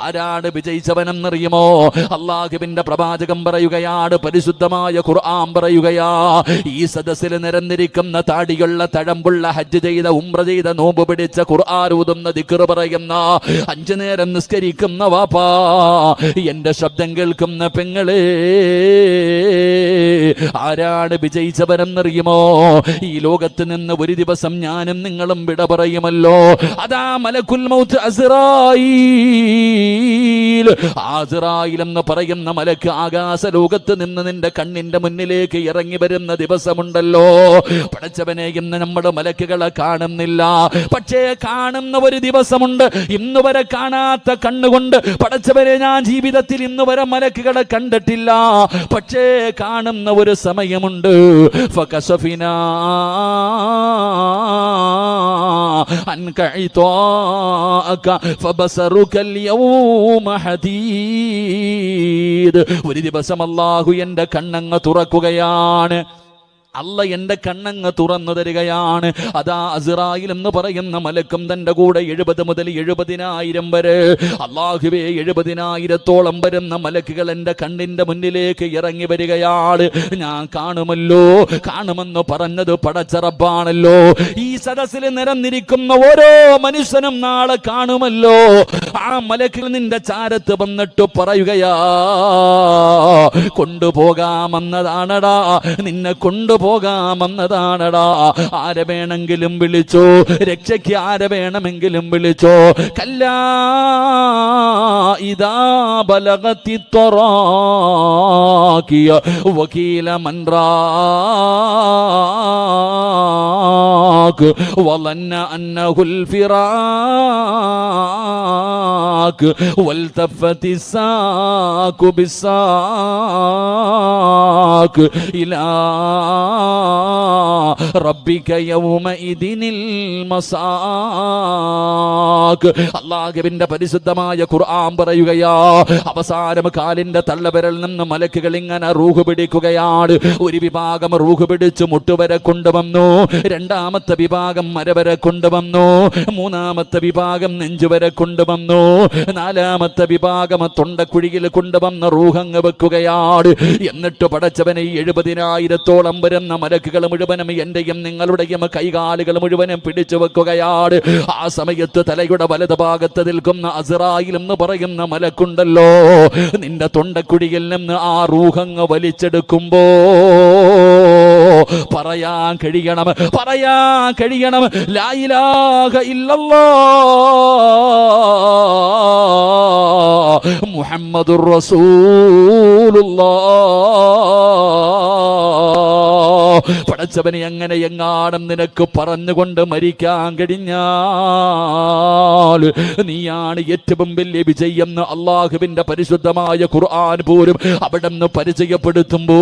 ആരാണ് വിജയിച്ചവനെന്നറിയുമോ? അള്ളാഹുവിന്റെ പ്രവാചകം പറയുകയാണ് പരിശുദ്ധമായ ഖുർആൻ പറയുകയാ ഈ സദസ്സിൽ നിരന്നിരിക്കുന്ന താടിയുള്ള തഴമ്പുള്ള ഹജ്ജ് ചെയ്ത ഉമ്ര ചെയ്ത നോമ്പ് പിടിച്ച ഖുർആൻ ഊതുന്ന ദിക്ർ പറയുന്ന അഞ്ചു നേരം നിസ്കരിക്കുന്ന വാപ്പാ എന്റെ ശബ്ദം കേൾക്കുന്ന പെങ്ങളെ ആരാണ് വിജയിച്ചവരെന്നറിയുമോ ഈ ലോകത്ത് നിന്ന് ഒരു ദിവസം ഞാനും നിങ്ങളും വിട പറയുമല്ലോ. അതാ മലക്കുൽ മൗത്ത് എന്ന് പറയുന്ന മലക്ക് ആകാശ ലോകത്ത് നിന്ന് നിന്റെ കണ്ണിന്റെ മുന്നിലേക്ക് ഇറങ്ങി വരുന്ന ദിവസമുണ്ടല്ലോ. പടച്ചവനെ ഇന്ന് നമ്മുടെ മലക്കുകളെ കാണുന്നില്ല. പക്ഷേ കാണുന്ന ഒരു ദിവസമുണ്ട്. ഇന്ന് വരെ കാണാത്ത കണ്ണുകൊണ്ട് പടച്ചവനെ ഞാൻ ജീവിതത്തിൽ ഇന്ന് വരെ മലക്കുകളെ കണ്ടിട്ടില്ല. പക്ഷേ കാണുന്ന ഒരു സമയമുണ്ട്. ഒരു ദിവസം അള്ളാഹു എന്റെ കണ്ണങ്ങ് തുറക്കുകയാണ്. അല്ല എന്റെ കണ്ണങ്ങ് തുറന്നു തരികയാണ്. അതാ അസിറായിൽ എന്ന് പറയുന്ന മലക്കും തന്റെ കൂടെ എഴുപത് മുതൽ എഴുപതിനായിരം വരെ. അള്ളാഹുവേ എഴുപതിനായിരത്തോളം വരുന്ന മലക്കുകൾ എന്റെ കണ്ണിന്റെ മുന്നിലേക്ക് ഇറങ്ങി വരികയാണ്. ഞാൻ കാണുമല്ലോ കാണുമെന്ന് പറഞ്ഞത് പടച്ചറപ്പാണല്ലോ ഈ സദസ്സിൽ നിരന്നിരിക്കുന്ന ഓരോ മനുഷ്യനും നാളെ കാണുമല്ലോ. ആ മലക്കിൽ നിന്റെ ചാരത്ത് വന്നിട്ട് പറയുകയാ കൊണ്ടുപോകാമെന്നതാണടാ. നിന്നെ പോകാമെന്നതാണടാ ആരെ വേണമെങ്കിലും വിളിച്ചോ? രക്ഷയ്ക്ക് ആരെ വേണമെങ്കിലും വിളിച്ചോ? കല്ല ഇതാ ബലകത്തി തൊറാക്കിയ വകീല മൻറാക്ക് വളന്ന അന്നഹുൽ ഫിറാക്ക്. വൽതഫത്തി സാക്കു ബിസാ ഇലാ റബ്ബിക യൗമഇദിനിൽ മസാഖ്. പരിശുദ്ധമായ ഖുർആൻ പറയുകയാ അവസാനം കാലിന്റെ തള്ളവിരൽ നിന്ന് മലക്കുകൾ ഇങ്ങനെ റൂഹ് പിടിക്കുകയാണ്. ഒരു വിഭാഗം റൂഹ് പിടിച്ച് മുട്ടുവരെ കൊണ്ടുവന്നു രണ്ടാമത്തെ വിഭാഗം മരവരെ കൊണ്ടുവന്നു മൂന്നാമത്തെ വിഭാഗം നെഞ്ചുവരെ കൊണ്ടുവന്നു നാലാമത്തെ വിഭാഗം തൊണ്ടക്കുഴിയിൽ കൊണ്ടുവന്ന റൂഹങ്ങ് വെക്കുകയാണ്. എന്നിട്ട് പടച്ചവനെ എഴുപതിനായിരത്തോളം വരുന്ന മലക്കുകൾ മുഴുവനും എന്റെയും നിങ്ങളുടെയും കൈകാലുകൾ മുഴുവനും പിടിച്ചു വെക്കുകയാണ്. ആ സമയത്ത് തലയുടെ വലത് ഭാഗത്ത് നിൽക്കുന്ന അസിറായിൽ എന്ന് പറയുന്ന മലക്കുണ്ടല്ലോ. നിന്റെ തൊണ്ടക്കുഴിയിൽ നിന്ന് ആ റൂഹങ്ങ് വലിച്ചെടുക്കുമ്പോ പറയാൻ കഴിയണം പറയാൻ കഴിയണം. ലായിലാക ഇല്ലല്ലോ. മുഹമ്മദുർ റസൂലുള്ളാഹ് പടച്ചവനെ എങ്ങനെ എങ്ങാനും നിനക്ക് പറഞ്ഞുകൊണ്ട് മരിക്കാൻ കഴിഞ്ഞാൽ നീയാണ് ഏറ്റവും വലിയ വിജയം അള്ളാഹുവിന്റെ പരിശുദ്ധമായ ഖുർആൻ പോലും അവിടെ നിന്ന് പരിചയപ്പെടുത്തുമ്പോൾ